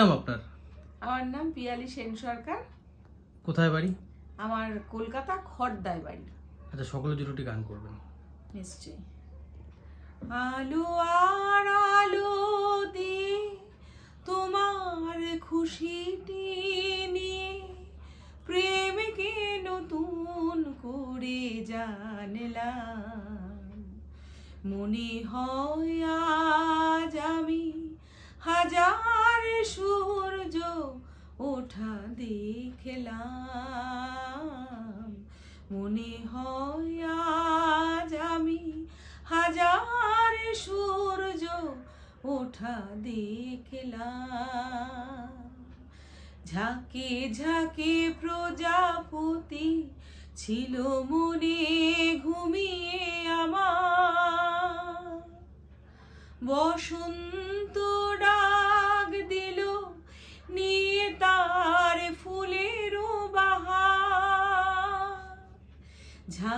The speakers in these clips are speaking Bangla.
নাম আপনার? আমার নাম পিয়ালি সেন সরকার। কোথায় বাড়ি? আমার কলকাতা খড়দায় বাড়ি। আচ্ছা সকলে দুটি গান করবেন। নিশ্চয়ই। আলো আর আলো দিয়ে তোমার খুশিটি নিয়ে প্রেমকে নতুন করে জানলাম। মনে হয় আজ আমি হাজার ওঠা দেখলাম। মনে হয় আজ আমি হাজার সূর্য ওঠা দেখলাম। ঝাঁকে ঝাঁকে প্রজাপতি ছিল মনে ঘুমিয়ে আমার। বসন্ত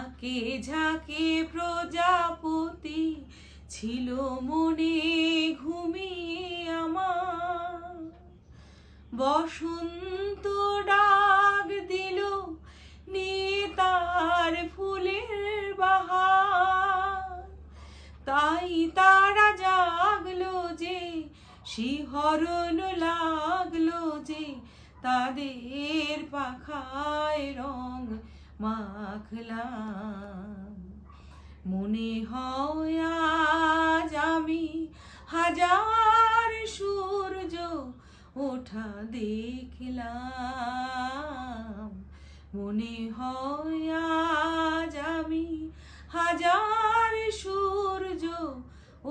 ঝাঁকে ঝাঁকে প্রজাপতি ছিল মনে ঘুমিয়ে আমার। বসন্ত ডাক দিল নিয়ে তার ফুলের বাহার। তাই তারা জাগলো যে, শিহরণ লাগল যে, তাদের পাখায় রং মাখলাম। মনে হয় আজ আমি হাজার সূর্য ওঠা দেখলাম। মনে হয় আজ আমি হাজার সূর্য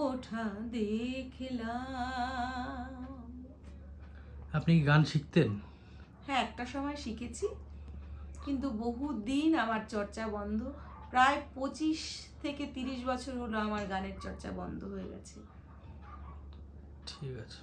ওঠা দেখলাম। আপনি গান শিখতেন? হ্যাঁ একটা সময় শিখেছি। কিন্তু বহু দিন আমার চর্চা বন্ধ। প্রায় পঁচিশ থেকে তিরিশ বছর হলো আমার গানের চর্চা বন্ধ হয়ে গেছে। ঠিক আছে।